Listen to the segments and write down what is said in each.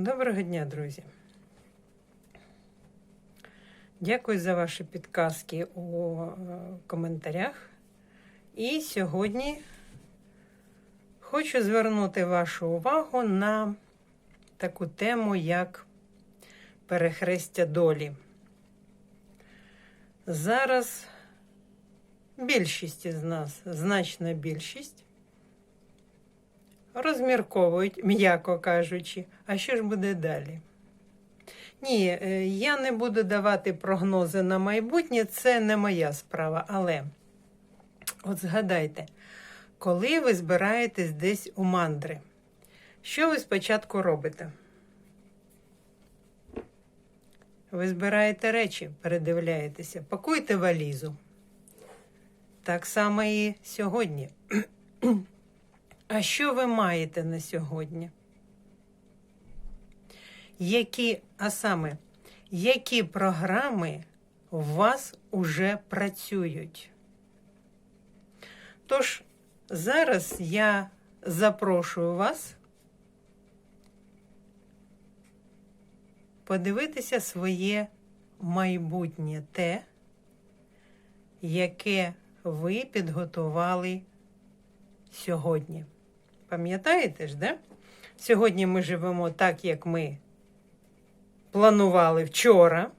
Доброго дня, друзі. Дякую за ваші підказки у е, коментарях. І сьогодні хочу звернути вашу увагу на таку тему, як перехрестя долі. Зараз більшість із нас, значна більшість, розмірковують, м'яко кажучи, а що ж буде далі? Ні, е, я не буду давати прогнози на майбутнє, це не моя справа. Але от згадайте, коли ви збираєтесь десь у мандри, що ви спочатку робите? Ви збираєте речі, передивляєтеся, пакуйте валізу. Так само і сьогодні. А що ви маєте на сьогодні? Які, а саме, які програми у вас уже працюють? Тож, зараз я запрошую вас подивитися своє майбутнє те, яке ви підготували сьогодні. Пам'ятаєте ж, де? Сьогодні ми живемо так, як ми планували вчора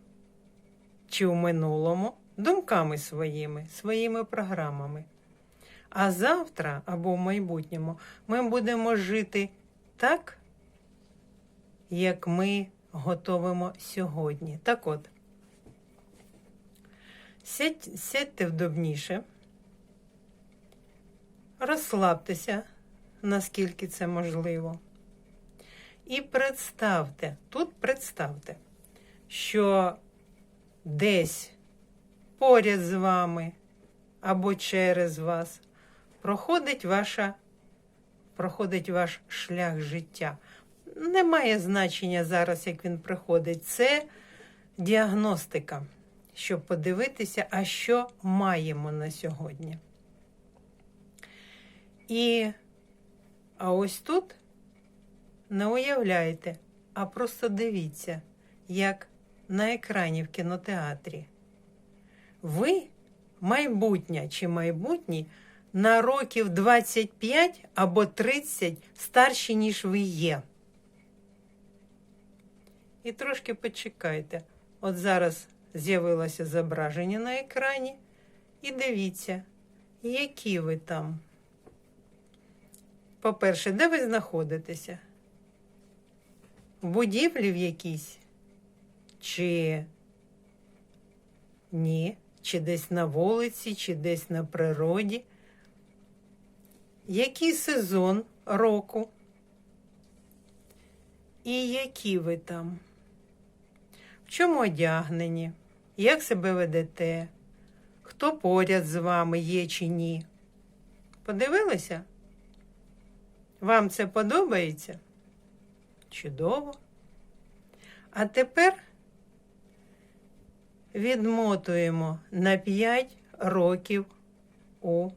чи в минулому, думками своїми, своїми програмами. А завтра або в майбутньому ми будемо жити так, як ми готовимо сьогодні. Так от, сядь, сядьте вдобніше, розслабтеся, наскільки це можливо. І представте, тут представте, що десь поряд з вами або через вас проходить ваша, проходить ваш шлях життя. Немає значення зараз, як він приходить. Це діагностика, щоб подивитися, а що маємо на сьогодні. І а ось тут не уявляйте, а просто дивіться, як на екрані в кінотеатрі. Ви, майбутнє чи майбутній, на років 25 або 30 старші, ніж ви є. І трошки почекайте. От зараз з'явилося зображення на екрані. І дивіться, які ви там. По-перше, де ви знаходитеся? В будівлі в якійсь? Чи ні? Чи десь на вулиці, чи десь на природі? Який сезон року? І які ви там? В чому одягнені? Як себе ведете? Хто поряд з вами є чи ні? Подивилися? Вам це подобається? Чудово. А тепер відмотуємо на 5 років у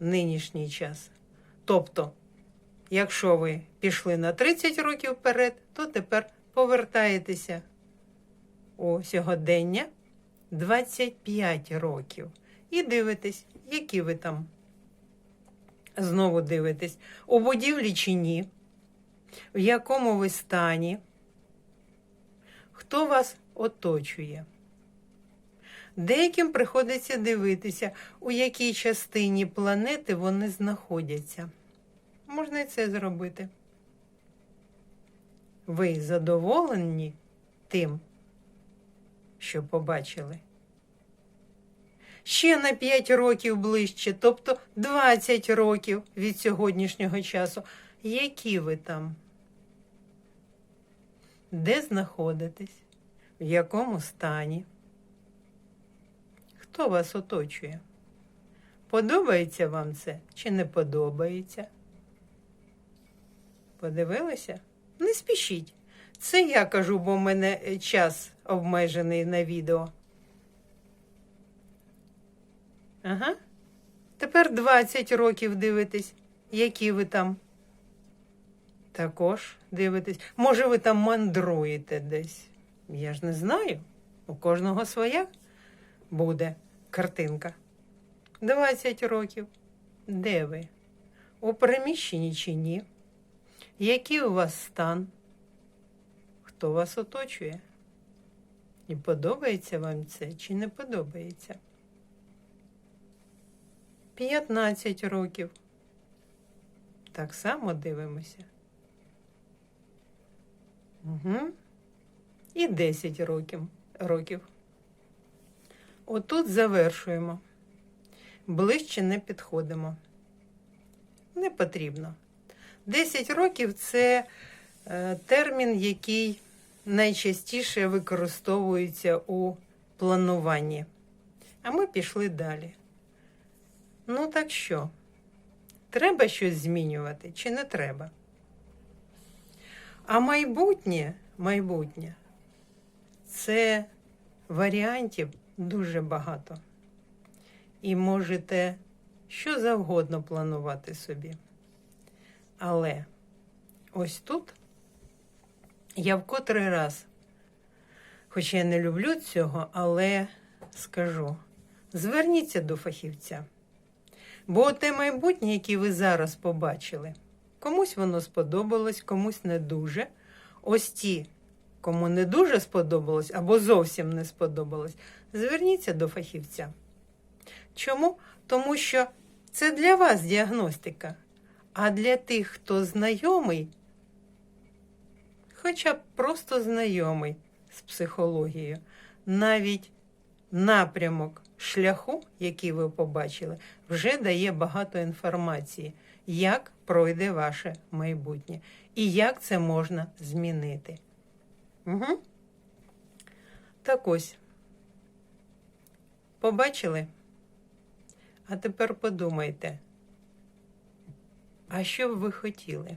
нинішній час. Тобто, якщо ви пішли на 30 років вперед, то тепер повертаєтеся у сьогодення 25 років і дивитесь, які ви там. Знову дивитесь, у будівлі чи ні, в якому ви стані, хто вас оточує. Деяким приходиться дивитися, у якій частині планети вони знаходяться. Можна і це зробити. Ви задоволені тим, що побачили? Ще на 5 років ближче, тобто 20 років від сьогоднішнього часу. Які ви там? Де знаходитесь? В якому стані? Хто вас оточує? Подобається вам це чи не подобається? Подивилися? Не спішіть. Це я кажу, бо в мене час обмежений на відео. Ага. Тепер 20 років дивитесь, які ви там. Також дивитесь. Може, ви там мандруєте десь. Я ж не знаю. У кожного своя буде картинка. 20 років. Де ви? У приміщенні чи ні? Який у вас стан? Хто вас оточує? І подобається вам це чи не подобається? 15 років. Так само дивимося. Угу. І 10 років. років. Отут завершуємо. Ближче не підходимо. Не потрібно. 10 років це е, термін, який найчастіше використовується у плануванні. А ми пішли далі. Ну, так що? Треба щось змінювати чи не треба? А майбутнє, майбутнє це варіантів дуже багато. І можете що завгодно планувати собі. Але ось тут я в котрий раз, хоч я не люблю цього, але скажу: зверніться до фахівця. Бо те майбутнє, яке ви зараз побачили, комусь воно сподобалось, комусь не дуже. Ось ті, кому не дуже сподобалось або зовсім не сподобалось, зверніться до фахівця. Чому? Тому що це для вас діагностика. А для тих, хто знайомий, хоча б просто знайомий з психологією, навіть напрямок шляху, який ви побачили, вже дає багато інформації, як пройде ваше майбутнє і як це можна змінити. Угу. Так ось. Побачили? А тепер подумайте, а що б ви хотіли?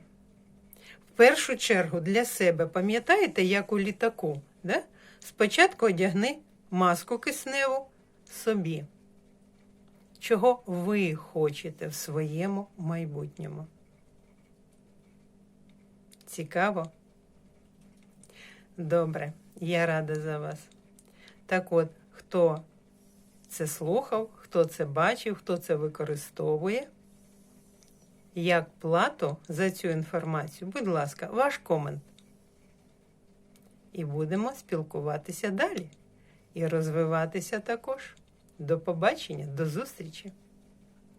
В першу чергу для себе пам'ятаєте, як у літаку? Да? Спочатку одягни маску кисневу собі. Чого ви хочете в своєму майбутньому? Цікаво? Добре, я рада за вас. Так от, хто це слухав, хто це бачив, хто це використовує, як плату за цю інформацію, будь ласка, ваш комент. І будемо спілкуватися далі і розвиватися також. До побачення, до зустрічі!